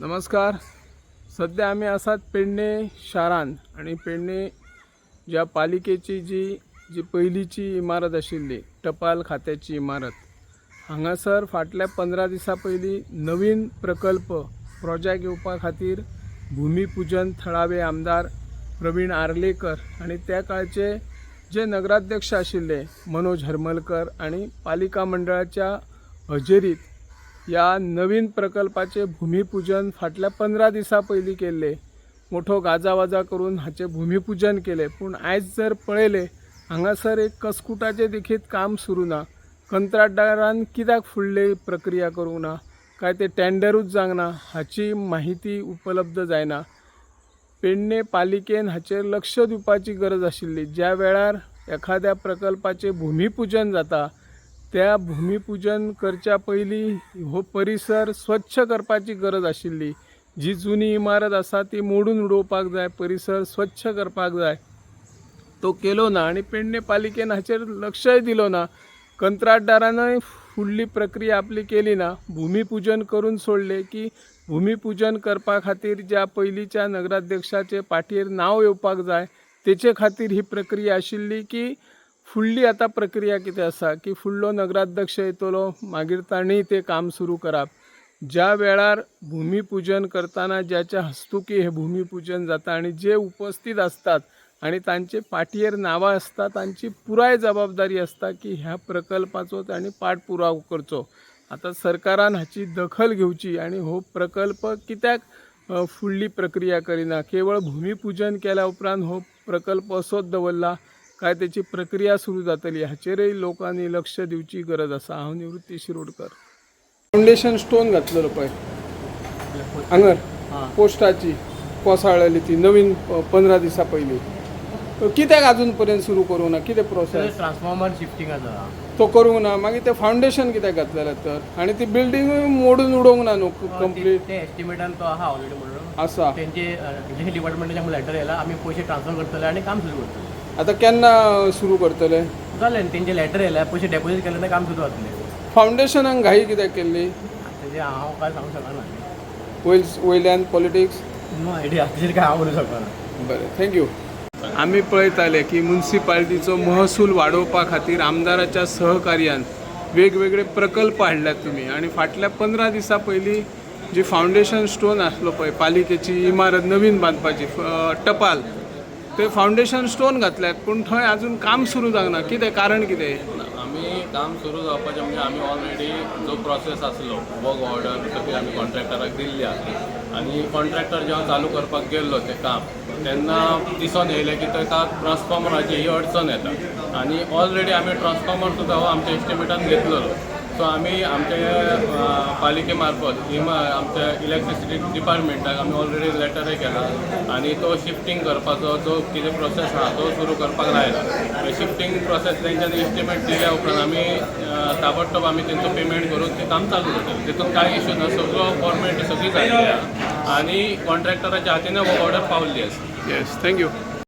नमस्कार. सध्या आम्ही आसात पेडणे शारान आणि पेडणे ज्या पालिकेची जी जी पहिलीची इमारत आशिल्ली टपाल खात्याची इमारत हांगासर फाटल्या पंदरा दिसां पयलीं नवीन प्रकल्प प्रोजेक्ट येवपा खातीर भूमिपूजन थळावे आमदार प्रवीण आर्लेकर आणि त्या काळचे जे नगराध्यक्ष आशिल्ले मनोज हरमलकर आणि पालिका मंडळाच्या हजेरीत या नवीन प्रकल्पाचे भूमिपूजन फाटल्या पंदरा दिसां पयलीं केल्ले मोठो गाजावाजा करून हाचे भूमिपूजन केले. पूण आयज जर पळयले हांगासर एक कसकुटाचें देखीत काम सुरू ना कंत्राटदारान कित्याक फुडली प्रक्रिया करूंक ना काय ते टेंडरूच जावंक ना हाची माहिती उपलब्ध जायना. पेडणे पालिकेन हाचेर लक्ष दिवपाची गरज आशिल्ली. ज्या वेळार एखाद्या प्रकल्पाचें भूमिपूजन जाता त्या भूमिपूजन करच्या पयलीं हो परिसर स्वच्छ करपाची गरज आशिल्ली जी जुनी इमारत आसा ती मोडून उडोवपाक जाय परिसर स्वच्छ करपाक जाय. तो केलो ना आणि पेडणे पालिकेन हाचेर लक्षय दिलो ना. कंत्राटदारानय फुडली प्रक्रिया आपली केली ना. भूमिपूजन करून सोडले की भूमिपूजन करपा खातीर ज्या पयलींच्या नगराध्यक्षाचे पाठीर नांव येवपाक जाय तेचे खातीर ही प्रक्रिया आशिल्ली की फुडली आतां प्रक्रिया कितें आसा की फुडलो नगराध्यक्ष येतलो मागीर तांणी तें काम सुरू करप. ज्या वेळार भुमीपुजन करतना ज्याच्या हस्तुकी हे भुमीपुजन जाता आणि जे उपस्थित असतात आणि तांचे पाटयेर नांवां आसता तांची पुराय जबाबदारी आसता की ह्या प्रकल्पाचो तांणी पाठपुरावो करचो. आता सरकारान हाची दखल घेवची आणि हो प्रकल्प कित्याक फुडली प्रक्रिया करिना? केवळ भूमिपूजन केल्या उपरांत हो प्रकल्प असोच दवरला काय त्याची प्रक्रिया सुरू जातली हाचेरय लोकांनी लक्ष दिवची गरज आसा हांव निवृत्ती शिरोडकर. फाउंडेशन स्टोन घातलेलो पळय हांगर पोस्टाची कोसळलेली ती नवीन प- पंदरा दिसां पयलीं तो कित्याक अजून पर्यंत सुरू करूं ना कितें प्रोसेस ट्रान्सफॉर्मर शिफ्टिंग आसा तो करूंक ना मागीर ते फाउंडेशन कित्याक घातलेलें तर? आनी ती बिल्डींगूय मोडून उडोवंक ना न्हू कंप्लीट ते एस्टिमेटान तो आहा ऑलरेडी म्हणून आसा त्यांचे इलेक्ट्रिसिटी डिपार्टमेंटाच्या आमकां लेटर येयला आमी पयशे ट्रान्सफर करतले आनी काम सुरू करतले आतां केन्ना सुरू करतले जालें न्ही तेंचे लेटर येयला पयशे डेपोजीट केले आनी काम सुरू जातलें फाउंडेशनाक घाई कित्याक केल्ली तेजे हांव काय सांगूंक शकना वयल वयल्यान पॉलिटिक्स नो आयडिया तेजेर काय हांव उलोवंक शकना बरें थँक्यू आमी पळयताले की म्युन्सिपाल्टीचो महसूल वाडोवपा खातीर आमदाराच्या सहकार्यान वेगवेगळे प्रकल्प हाडल्यात तुमी आनी फाटल्या पंदरा दिसां पयलीं जी फाउंडेशन स्टोन आसलो पळय पालिकेची इमारत नवीन बांदपाची फ- टपाल ते फाउंडेशन स्टोन घातल्यात. पूण थंय अजून काम सुरू जावंक ना कितें कारण कितें? आमी काम सुरू जावपाचें म्हणजे आमी ऑलरेडी जो प्रोसेस आसलो वर्क ऑर्डर सगळी आमी कॉन्ट्रॅक्टराक दिल्ली आसली आनी कॉन्ट्रॅक्टर जेव्हा चालू करपाक गेल्लो तें काम तेन्ना दिसून येयलें की ताका ट्रान्सफॉर्मराची ही अडचण येता. आनी ऑलरेडी आमी ट्रान्सफॉर्मर सुद्दां हो आमच्या एस्टिमेटान घेतलेलो. सो आमी आमचे पालिकेमार्फत पालिके मार्फत इमा आमच्या इलेक्ट्रिसिटी डिपार्टमेंटाक आमी ऑलरेडी लेटरय केला. आनी तो शिफ्टिंग करपाचो जो कितें प्रोसेस आहा तो सुरू करपाक लायला शिफ्टिंग प्रोसेस तेंच्यांनी एस्टिमेट दिल्या उपरांत आमी ताबडतोब आमी तेंचो पेमेंट करून तें काम चालू करतले तितून कांय इश्यू ना सगळो फॉर्मेलिटी सगळी जाल्ली आहा. आनी कॉन्ट्रॅक्टराच्या हातीन ऑर्डर पावल्ली आसा येस थँक्यू